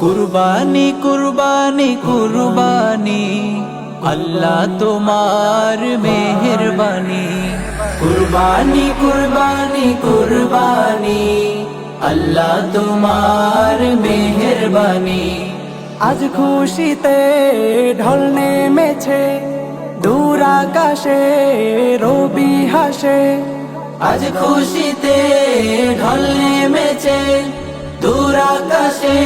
কুরবানি কুরবানি কুরবানি। আল্লাহ তোমার মেহরবানি। কুরবানি কুরবানি কুরবানি। আল্লাহ তোমার মেহরবানি। আজ খুশিতে ঢল নেমেছে। দূর আকাশে রবি হাসে। আজ খুশিতে ঢল নেমেছে। দূর আকাশে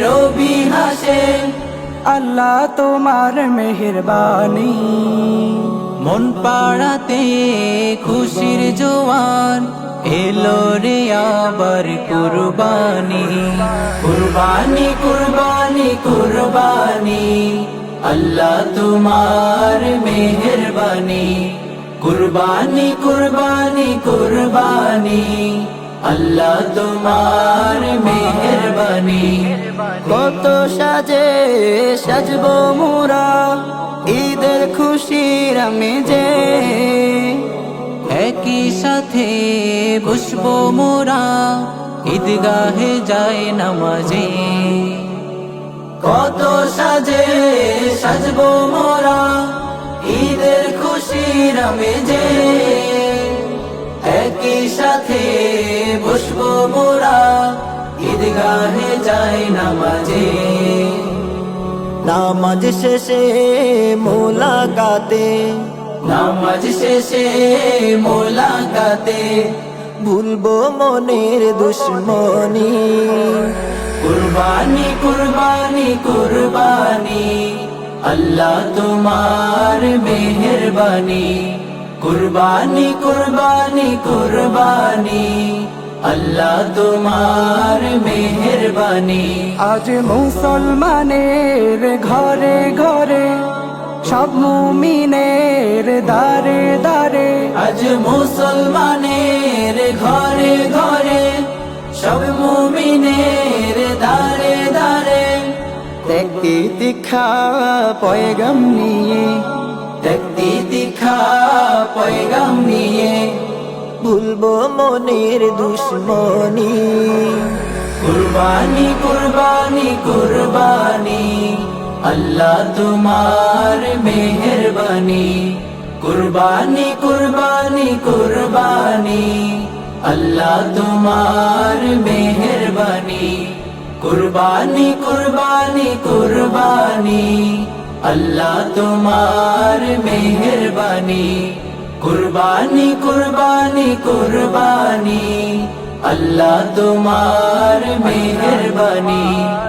রবি হাসে। আল্লাহ তোমার মেহেরবানি। মন পাড়াতে খুশির জোয়ান। এলো রে আবার কুরবানি। কুরবানি কুরবানি কুরবানি। আল্লাহ তোমার মেহরবানি, কুরবানি কুরবানি কুরবানি। আল্লাহ তোমার মেহরবানি। কত সাজে সাজবো মোরা, ঈদের খুশির মেজে একই সাথে বসবো মোরা, ঈদগাহে যায় নামাজে। কত সাজে সাজবো মোরা ঈদের খুশির মেজে একই সাথে বসবো মোরা ঈদগাহে যায় নামাজে। নামাজ শেষে মোলাকাতে। নামাজ শেষে মোলাকাতে। ভুলবো মনের দুশ্মনী। কুরবানি কুরবানি কুরবানি। আল্লাহ তোমার মেহরবানি। কুরবানি কুরবানি কুরবানি। আল্লাহ তোমার মেহরবানি। আজ মুসলমানের ঘরে ঘরে সব মুমিনের দারে দারে আজ মুসলমানের ঘরে ঘরে সব মুমিনের দারে দারে দেখতে দীক্ষা পয়গম নিয়ে। দেখতে দীক্ষা পয়গাম নিয়ে। ভুলবো মনের দুশ্মনী। কুরবানি কুরবানি কুরবানি। আল্লাহ তোমার মেহরবানি। কুরবানি কুরবানি কুরবানি। আল্লাহ তোমার মেহরবানি, কুরবানি কুরবানি কুরবানি। আল্লাহ তোমার মেহরবানি, কুরবানি কুরবানি কুরবানি। আল্লাহ তোমার মেহরবানি